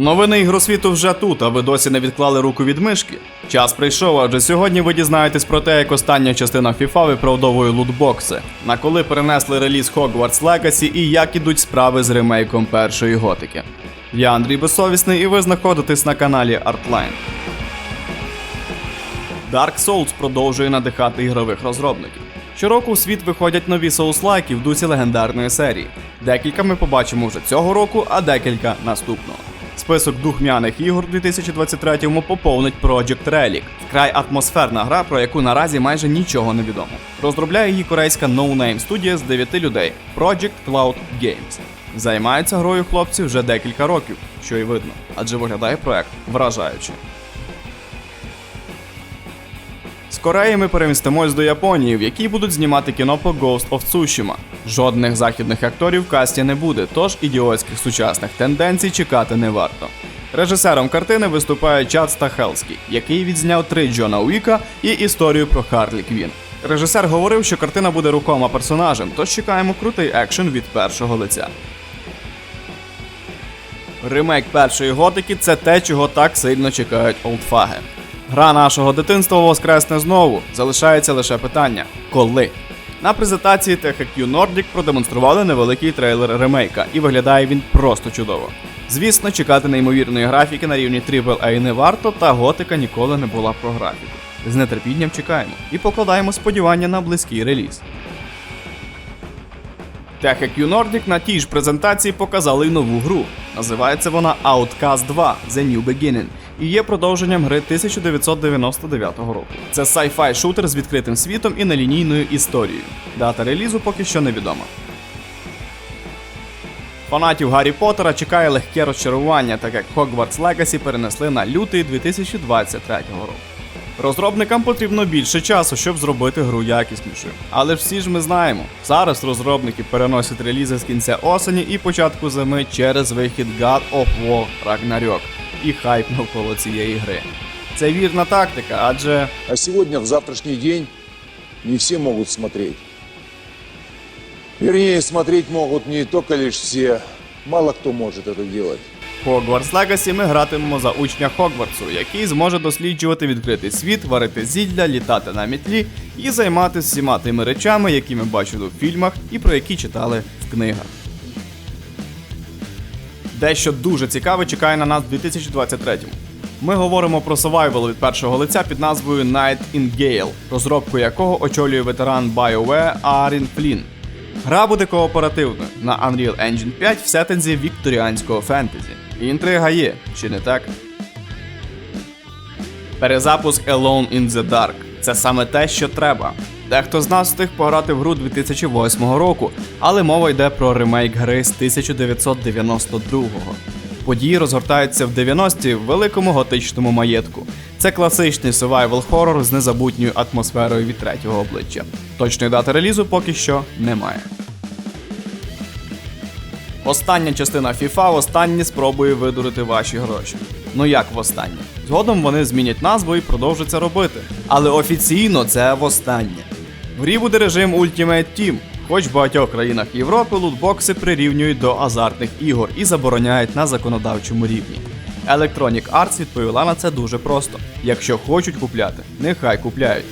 Новини ігросвіту вже тут, а ви досі не відклали руку від мишки. Час прийшов, адже сьогодні ви дізнаєтесь про те, як остання частина FIFA виправдовує лутбокси, на коли перенесли реліз Hogwarts Legacy і як ідуть справи з ремейком першої готики. Я Андрій Безсовісний, і ви знаходитесь на каналі Artline. Dark Souls продовжує надихати ігрових розробників. Щороку у світ виходять нові соуслайки в дусі легендарної серії. Декілька ми побачимо вже цього року, а декілька наступного. Список духмяних ігор у 2023-му поповнить Project Relic. Вкрай атмосферна гра, про яку наразі майже нічого не відомо. Розробляє її корейська No Name студія з 9 людей Project Cloud Games. Займається грою хлопці вже декілька років, що й видно, адже виглядає проект вражаюче. З Кореї ми перемістимось до Японії, в якій будуть знімати кіно по Ghost of Tsushima. Жодних західних акторів в касті не буде, тож ідіотських сучасних тенденцій чекати не варто. Режисером картини виступає Чад Стахелський, який відзняв три Джона Уіка і історію про Харлі Квін. Режисер говорив, що картина буде рукома персонажем, тож чекаємо крутий екшен від першого лиця. Ремейк першої готики це те, чого так сильно чекають олдфаги. Гра нашого дитинства воскресне знову. Залишається лише питання коли. На презентації THQ Nordic продемонстрували невеликий трейлер ремейка, і виглядає він просто чудово. Звісно, чекати неймовірної графіки на рівні AAA не варто, та готика ніколи не була про графіку. З нетерпінням чекаємо і покладаємо сподівання на близький реліз. THQ Nordic на тій ж презентації показали й нову гру. Називається вона Outcast 2 The New Beginning і є продовженням гри 1999 року. Це sci-fi шутер з відкритим світом і нелінійною історією. Дата релізу поки що невідома. Фанатів Гаррі Поттера чекає легке розчарування, так як Hogwarts Legacy перенесли на лютий 2023 року. Розробникам потрібно більше часу, щоб зробити гру якіснішою. Але всі ж ми знаємо, зараз розробники переносять релізи з кінця осені і початку зими через вихід God of War Ragnarok і хайп навколо цієї гри. Це вірна тактика, адже А сегодня, в завтрашний день, не все могут смотреть. Вернее, смотреть могут не только лишь все. Мало кто может это делать. в Hogwarts Legacy ми гратимемо за учня Хогвартсу, який зможе досліджувати відкритий світ, варити зілля, літати на мітлі і займатися всіма тими речами, які ми бачили в фільмах і про які читали в книгах. Дещо дуже цікаве чекає на нас в 2023-му. Ми говоримо про survival від першого лиця під назвою Night in Gale, розробку якого очолює ветеран BioWare Арін Флін. Гра буде кооперативною на Unreal Engine 5 в сеттинзі вікторіанського фентезі. Інтрига є, чи не так? Перезапуск Alone in the Dark. Це саме те, що треба. Дехто з нас встиг пограти в гру 2008 року, але мова йде про ремейк гри з 1992-го. Події розгортаються в 90-ті в великому готичному маєтку. Це класичний survival хоррор з незабутньою атмосферою від третього обличчя. Точної дати релізу поки що немає. Остання частина FIFA останні спробує видурити ваші гроші. Ну як востаннє? Згодом вони змінять назву і продовжать це робити. Але офіційно це востаннє. В грі буде режим Ultimate Team, хоч в багатьох країнах Європи лутбокси прирівнюють до азартних ігор і забороняють на законодавчому рівні. Electronic Arts відповіла на це дуже просто: якщо хочуть купляти, нехай купляють.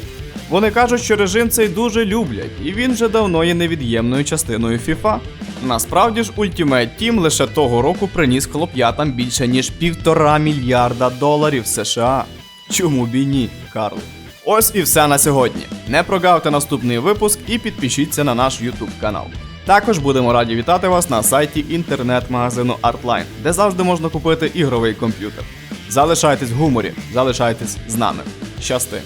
Вони кажуть, що режим цей дуже люблять, і він вже давно є невід'ємною частиною FIFA. Насправді ж Ultimate Team лише того року приніс хлоп'ятам більше ніж півтора мільярда доларів США. Чому б і ні, Карл? Ось і все на сьогодні. Не прогавте наступний випуск і підпишіться на наш YouTube канал. Також будемо раді вітати вас на сайті інтернет-магазину Artline, де завжди можна купити ігровий комп'ютер. Залишайтесь в гуморі, залишайтесь з нами. Щасти!